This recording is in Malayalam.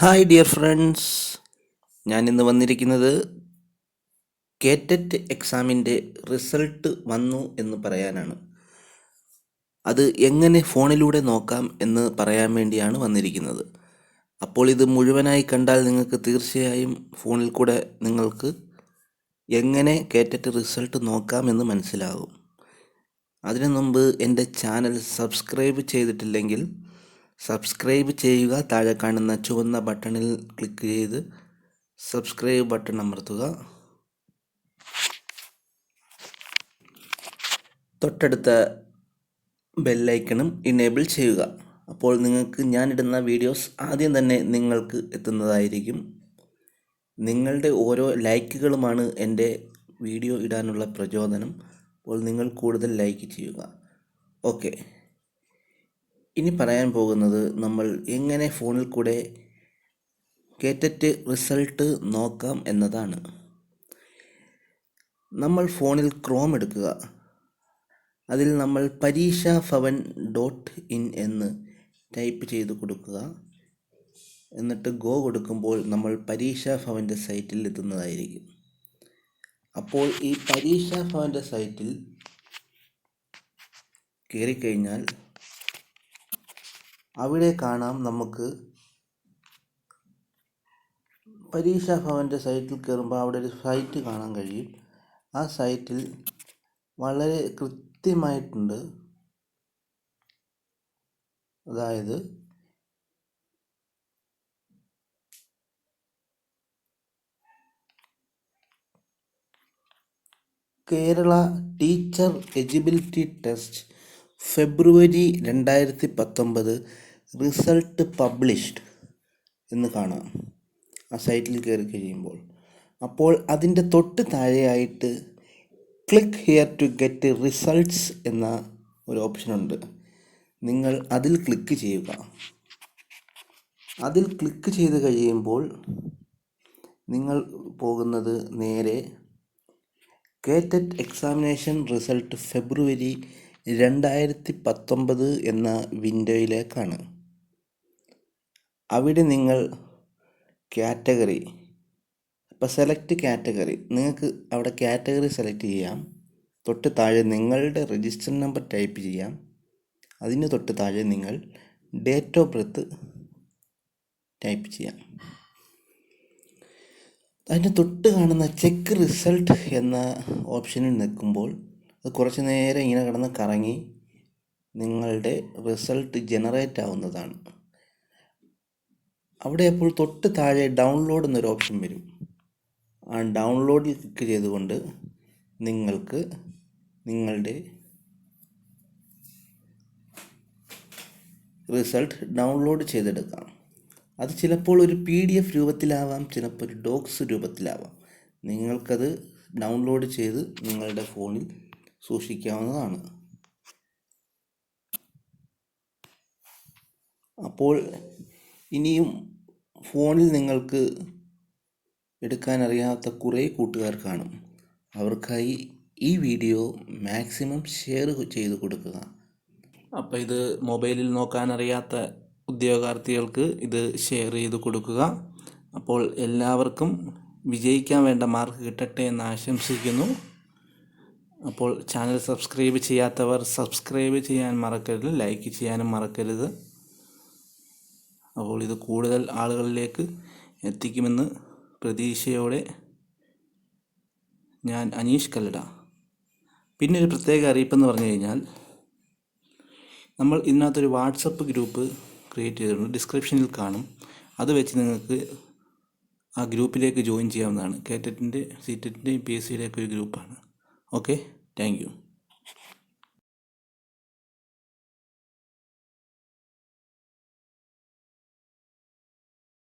ഹായ് ഡിയർ ഫ്രണ്ട്സ് ഞാൻ ഇന്ന് വന്നിരിക്കുന്നത് കേറ്ററ്റ് എക്സാമിന്റെ റിസൾട്ട് വന്നു എന്ന് പറയാനാണ്. അത് എങ്ങനെ ഫോണിലൂടെ നോക്കാം എന്ന് പറയാൻ വേണ്ടിയാണ് വന്നിരിക്കുന്നത്. അപ്പോൾ ഇത് മുഴുവനായി കണ്ടാൽ നിങ്ങൾക്ക് തീർച്ചയായും ഫോണിൽ കൂടെ നിങ്ങൾക്ക് എങ്ങനെ കേറ്ററ്റ് റിസൾട്ട് നോക്കാം എന്ന് മനസ്സിലാകും. അതിനു മുമ്പ് എന്റെ ചാനൽ സബ്സ്ക്രൈബ് ചെയ്തിട്ടില്ലെങ്കിൽ സബ്സ്ക്രൈബ് ചെയ്യുക. താഴെ കാണുന്ന ചുവന്ന ബട്ടണിൽ ക്ലിക്ക് ചെയ്ത് സബ്സ്ക്രൈബ് ബട്ടൺ അമർത്തുക. തൊട്ടടുത്ത ബെല്ലൈക്കണും ഇനേബിൾ ചെയ്യുക. അപ്പോൾ നിങ്ങൾക്ക് ഞാനിടുന്ന വീഡിയോസ് ആദ്യം തന്നെ നിങ്ങൾക്ക് എത്തുന്നതായിരിക്കും. നിങ്ങളുടെ ഓരോ ലൈക്കുകളുമാണ് എന്റെ വീഡിയോ ഇടാനുള്ള പ്രചോദനം. അപ്പോൾ നിങ്ങൾ കൂടുതൽ ലൈക്ക് ചെയ്യുക. ഓക്കെ ഇനി പറയാൻ പോകുന്നത് നമ്മൾ എങ്ങനെ ഫോണിൽ കൂടെ കേറ്ററ്റ് റിസൾട്ട് നോക്കാം എന്നതാണ്. നമ്മൾ ഫോണിൽ ക്രോം എടുക്കുക. അതിൽ നമ്മൾ പരീക്ഷ ഭവൻ ഡോട്ട് ഇൻ എന്ന് ടൈപ്പ് ചെയ്ത് കൊടുക്കുക. എന്നിട്ട് ഗോ കൊടുക്കുമ്പോൾ നമ്മൾ പരീക്ഷ ഭവന്റെ സൈറ്റിൽ എത്തുന്നതായിരിക്കും. അപ്പോൾ ഈ പരീക്ഷ ഭവന്റെ സൈറ്റിൽ കയറിക്കഴിഞ്ഞാൽ അവിടെ കാണാം നമുക്ക് പരീക്ഷാ ഭവന്റെ സൈറ്റിൽ കയറുമ്പോൾ അവിടെ ഒരു സൈറ്റ് കാണാൻ കഴിയും. ആ സൈറ്റിൽ വളരെ കൃത്യമായിട്ടുണ്ട്. അതായത് Kerala teacher eligibility test February രണ്ടായിരത്തി പത്തൊമ്പത് റിസൾട്ട് പബ്ലിഷ്ഡ് എന്ന് കാണാം. ആ സൈറ്റിൽ കയറി കഴിയുമ്പോൾ. അപ്പോൾ അതിന്റെ തൊട്ട് താഴെയായിട്ട് click here to get results എന്ന ഒരു ഓപ്ഷനുണ്ട് നിങ്ങൾ അതിൽ ക്ലിക്ക് ചെയ്യുക. അതിൽ ക്ലിക്ക് ചെയ്ത് കഴിയുമ്പോൾ നിങ്ങൾ പോകുന്നത് നേരെ കേറ്ററ്റ് എക്സാമിനേഷൻ റിസൾട്ട് ഫെബ്രുവരി രണ്ടായിരത്തി പത്തൊമ്പത് എന്ന വിൻഡോയിലേക്കാണ് അവിടെ നിങ്ങൾ കാറ്റഗറി ഇപ്പോൾ സെലക്ട് കാറ്റഗറി നിങ്ങൾക്ക് അവിടെ കാറ്റഗറി സെലക്ട് ചെയ്യാം. തൊട്ട് താഴെ നിങ്ങളുടെ രജിസ്റ്റർ നമ്പർ ടൈപ്പ് ചെയ്യാം. അതിന് തൊട്ട് താഴെ നിങ്ങൾ ഡേറ്റ് ഓഫ് ബർത്ത് ടൈപ്പ് ചെയ്യാം. അതിന് തൊട്ട് കാണുന്ന ചെക്ക് റിസൾട്ട് എന്ന ഓപ്ഷനിൽ നിൽക്കുമ്പോൾ അത് കുറച്ച് നേരം ഇങ്ങനെ കിടന്ന് കറങ്ങി നിങ്ങളുടെ റിസൾട്ട് ജനറേറ്റ് ആവുന്നതാണ്. അവിടെ അപ്പോൾ തൊട്ട് താഴെ ഡൗൺലോഡ് എന്നൊരു ഓപ്ഷൻ വരും. ആ ഡൗൺലോഡിൽ ക്ലിക്ക് ചെയ്തുകൊണ്ട് നിങ്ങൾക്ക് നിങ്ങളുടെ റിസൾട്ട് ഡൗൺലോഡ് ചെയ്തെടുക്കാം. അത് ചിലപ്പോൾ ഒരു പി ഡി എഫ് രൂപത്തിലാവാം ചിലപ്പോൾ ഒരു ഡോക്സ് രൂപത്തിലാവാം. നിങ്ങൾക്കത് ഡൗൺലോഡ് ചെയ്ത് നിങ്ങളുടെ ഫോണിൽ സൂക്ഷിക്കാവുന്നതാണ്. അപ്പോൾ ഇനിയും ഫോണിൽ നിങ്ങൾക്ക് എടുക്കാൻ അറിയാത്ത കുറേ കൂട്ടുകാർ കാണും. അവർക്കായി ഈ വീഡിയോ മാക്സിമം ഷെയർ ചെയ്ത് കൊടുക്കുക. അപ്പോൾ ഇത് മൊബൈലിൽ നോക്കാൻ അറിയാത്ത ഉദ്യോഗാർത്ഥികൾക്ക് ഇത് ഷെയർ ചെയ്ത് കൊടുക്കുക. അപ്പോൾ എല്ലാവർക്കും വിജയിക്കാൻ വേണ്ട മാർക്ക് കിട്ടട്ടെ എന്ന് ആശംസിക്കുന്നു. അപ്പോൾ ചാനൽ സബ്സ്ക്രൈബ് ചെയ്യാത്തവർ സബ്സ്ക്രൈബ് ചെയ്യാൻ മറക്കരുത് ലൈക്ക് ചെയ്യാനും മറക്കരുത്. അപ്പോൾ ഇത് കൂടുതൽ ആളുകളിലേക്ക് എത്തിക്കുമെന്ന് പ്രതീക്ഷയോടെ ഞാൻ അനീഷ് കല്ലട. പിന്നെ ഒരു പ്രത്യേക അറിയിപ്പെന്ന് പറഞ്ഞു കഴിഞ്ഞാൽ നമ്മൾ ഇതിനകത്തൊരു വാട്സപ്പ് ഗ്രൂപ്പ് ക്രിയേറ്റ് ചെയ്തിട്ടുണ്ട്. ഡിസ്ക്രിപ്ഷനിൽ കാണും. അത് വെച്ച് നിങ്ങൾക്ക് ആ ഗ്രൂപ്പിലേക്ക് ജോയിൻ ചെയ്യാവുന്നതാണ്. കേറ്ററ്റിന്റെ സീറ്ററ്റിന്റെയും പി എസ് സിയുടെയൊക്കെ ഒരു ഗ്രൂപ്പാണ്. ഓക്കെ? താങ്ക്